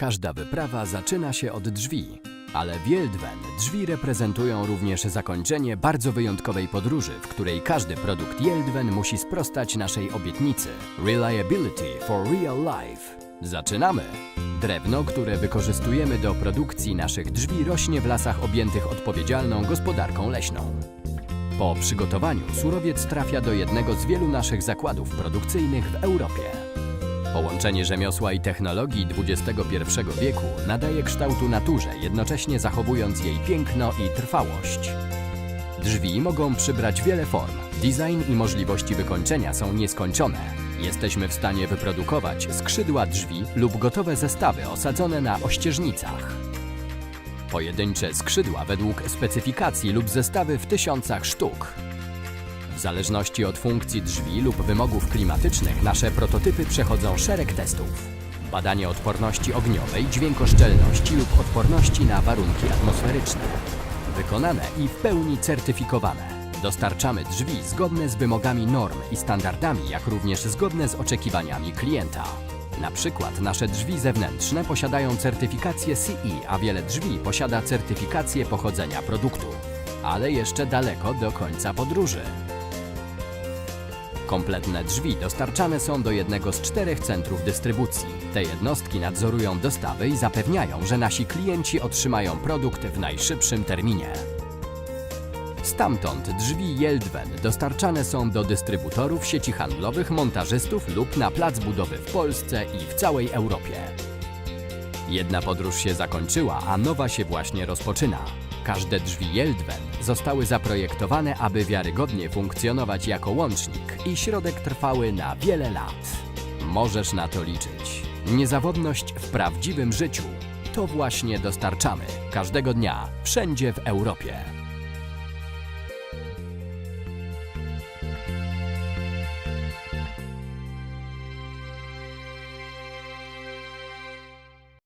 Każda wyprawa zaczyna się od drzwi, ale w Jeldwen drzwi reprezentują również zakończenie bardzo wyjątkowej podróży, w której każdy produkt Jeldwen musi sprostać naszej obietnicy Reliability for Real Life. Zaczynamy! Drewno, które wykorzystujemy do produkcji naszych drzwi rośnie w lasach objętych odpowiedzialną gospodarką leśną. Po przygotowaniu surowiec trafia do jednego z wielu naszych zakładów produkcyjnych w Europie. Połączenie rzemiosła i technologii XXI wieku nadaje kształtu naturze, jednocześnie zachowując jej piękno i trwałość. Drzwi mogą przybrać wiele form. Design i możliwości wykończenia są nieskończone. Jesteśmy w stanie wyprodukować skrzydła drzwi lub gotowe zestawy osadzone na ościeżnicach. Pojedyncze skrzydła według specyfikacji lub zestawy w tysiącach sztuk. W zależności od funkcji drzwi lub wymogów klimatycznych nasze prototypy przechodzą szereg testów. Badanie odporności ogniowej, dźwiękoszczelności lub odporności na warunki atmosferyczne. Wykonane i w pełni certyfikowane. Dostarczamy drzwi zgodne z wymogami norm i standardami, jak również zgodne z oczekiwaniami klienta. Na przykład nasze drzwi zewnętrzne posiadają certyfikację CE, a wiele drzwi posiada certyfikację pochodzenia produktu. Ale jeszcze daleko do końca podróży. Kompletne drzwi dostarczane są do jednego z czterech centrów dystrybucji. Te jednostki nadzorują dostawy i zapewniają, że nasi klienci otrzymają produkt w najszybszym terminie. Stamtąd drzwi Jeldwen dostarczane są do dystrybutorów, sieci handlowych, montażystów lub na plac budowy w Polsce i w całej Europie. Jedna podróż się zakończyła, a nowa się właśnie rozpoczyna. Każde drzwi Jeldwen zostały zaprojektowane, aby wiarygodnie funkcjonować jako łącznik i środek trwały na wiele lat. Możesz na to liczyć. Niezawodność w prawdziwym życiu to właśnie dostarczamy każdego dnia, wszędzie w Europie.